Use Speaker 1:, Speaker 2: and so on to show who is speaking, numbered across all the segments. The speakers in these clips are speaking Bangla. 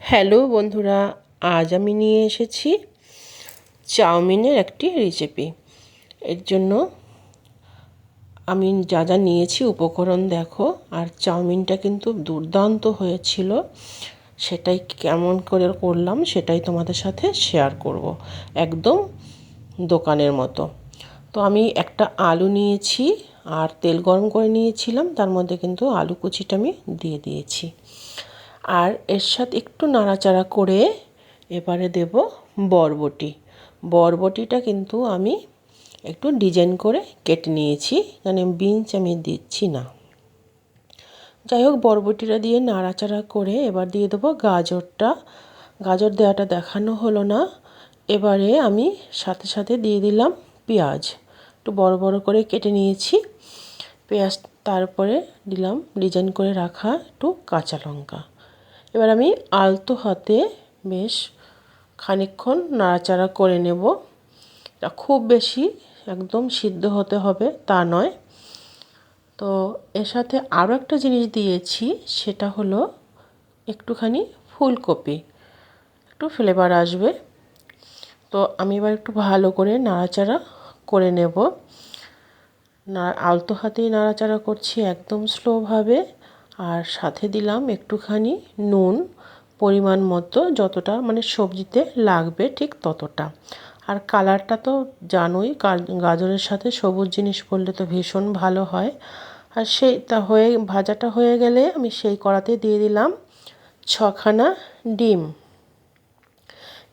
Speaker 1: হ্যালো বন্ধুরা, আজ আমি নিয়ে এসেছি চাউমিনের একটি রেসিপি এর জন্য আমি যা যা নিয়েছি, উপকরণ দেখো, আর চাউমিনটা কিন্তু দুর্দান্ত হয়েছিল। সেটাই কেমন করে করলাম, সেটাই তোমাদের সাথে শেয়ার করব, একদম দোকানের মতো। তো আমি একটা আলু নিয়েছি, আর তেল গরম করে নিয়েছিলাম, তার মধ্যে কিন্তু আলু কুচিটা আমি দিয়ে দিয়েছি। আর এর সাথে একটু নাড়াচাড়া করে এবারে দেব বরবটি। বরবটিটা কিন্তু আমি একটু ডিজাইন করে কেটে নিয়েছি মানে বিনস আমি দিচ্ছি না। যাই হোক, বরবটিটা দিয়ে নাড়াচাড়া করে এবার দিয়ে দেবো গাজরটা। গাজর দেওয়াটা দেখানো হলো না। এবারে আমি সাথে সাথে দিয়ে দিলাম পেঁয়াজ। একটু বড় বড় করে কেটে নিয়েছি। পেঁয়াজ তারপরে দিলাম, ডিজাইন করে রাখা একটু কাঁচা লঙ্কা। এবার আমি আলতো হাতে বেশ খানিকক্ষণ নাড়াচাড়া করে নেব। এটা খুব বেশি একদম সিদ্ধ হতে হবে তা নয়। তো এর সাথে আরও একটা জিনিস দিয়েছি, সেটা হলো একটুখানি ফুলকপি। একটু ফ্লেভার আসবে। তো আমি এবার একটু ভালো করে নাড়াচাড়া করে নেব। না, আলতো হাতেই নাড়াচাড়া করছি একদম স্লোভাবে আর সাথে দিলাম একটুখানি নুন পরিমাণ মতো, যতটা মানে সবজিতে লাগবে ঠিক ততটা। আর কালারটা তো জানোই গাজরের সাথে সবুজ জিনিস পড়লে তো ভীষণ ভালো হয়। আর সেই তা হয়ে, ভাজাটা হয়ে গেলে আমি সেই কড়াতে দিয়ে দিলাম ছখানা ডিম।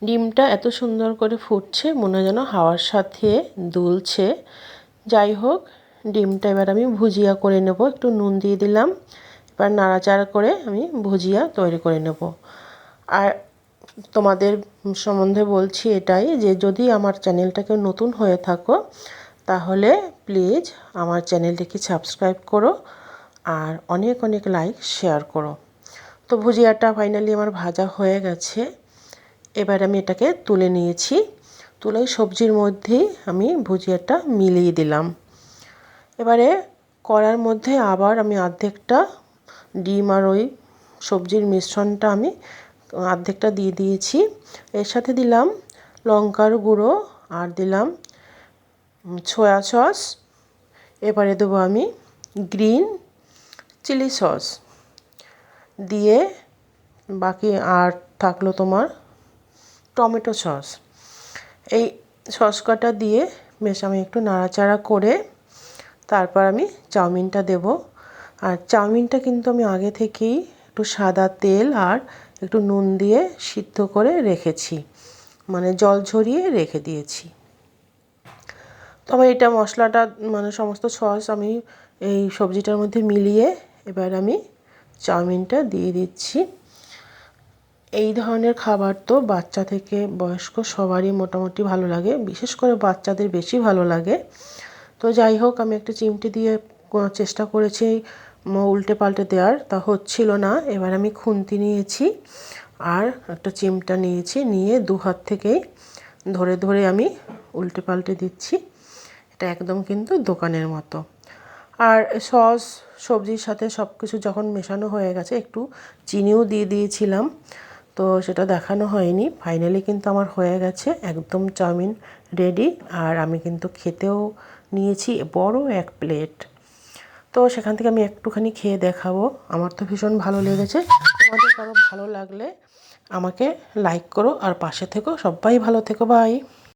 Speaker 1: ডিমটা এত সুন্দর করে ফুটছে, মনে যেন হাওয়ার সাথে দুলছে। যাই হোক, ডিমটা এবার আমি ভুজিয়া করে নেব, একটু নুন দিয়ে দিলাম। এবার নাড়াচাড়া করে আমি ভুজিয়া তৈরি করে নেব। আর তোমাদের সম্বন্ধে বলছি এটাই যে, যদি আমার চ্যানেলটাকে নতুন হয়ে থাকো, তাহলে প্লিজ আমার চ্যানেলটিকে সাবস্ক্রাইব করো আর অনেক অনেক লাইক শেয়ার করো। তো ভুজিয়াটা ফাইনালি আমার ভাজা হয়ে গেছে। এবার আমি এটাকে তুলে নিয়েছি। তুলে সবজির মধ্যেই আমি ভুজিয়াটা মিলিয়ে দিলাম। এবারে কড়ার মধ্যে আবার আমি অর্ধেকটা ডিম আর ওই সবজির মিশ্রণটা আমি অর্ধেকটা দিয়ে দিয়েছি। এর সাথে দিলাম লঙ্কার গুঁড়ো আর দিলাম সয়া সস এবারে দেবো আমি গ্রিন চিলি সস দিয়ে বাকি আর থাকল তোমার টমেটো সস এই সস কটা দিয়ে বেশ আমি একটু নাড়াচাড়া করে তারপর আমি চাউমিনটা দেব। আর চাউমিনটা কিন্তু আমি আগে থেকেই একটু সাদা তেল আর একটু নুন দিয়ে সিদ্ধ করে রেখেছি। মানে জল ঝরিয়ে রেখে দিয়েছি। তবে এটা মশলাটা মানে সমস্ত সস আমি এই সবজিটার মধ্যে মিলিয়ে এবার আমি চাউমিনটা দিয়ে দিচ্ছি। এই ধরনের খাবার তো বাচ্চা থেকে বয়স্ক সবারই মোটামুটি ভালো লাগে, বিশেষ করে বাচ্চাদের বেশি ভালো লাগে। তো যাই হোক, আমি একটা চিমটি দিয়ে চেষ্টা করেছি উল্টে পাল্টে দেওয়ার তা হচ্ছিল না। এবার আমি খুন্তি নিয়েছি আর একটা চিমটা নিয়েছি, নিয়ে দু হাত থেকেই ধরে ধরে আমি উল্টে পাল্টে দিচ্ছি। এটা একদম কিন্তু দোকানের মতো। আর সস, সবজির সাথে সব কিছু যখন মেশানো হয়ে গেছে, একটু চিনিও দিয়ে দিয়েছিলাম, তো সেটা দেখানো হয়নি। ফাইনালি কিন্তু আমার হয়ে গেছে, একদম চাউমিন রেডি আর আমি কিন্তু খেতেও নিয়েছি বড় এক প্লেট তো সেখান থেকে আমি একটুখানি খেয়ে দেখাবো। আমার তো ভীষণ ভালো লেগেছে। তোমাদের কারও ভালো লাগলে আমাকে লাইক করো আর পাশে থেকো। সবাই ভালো থেকো বাই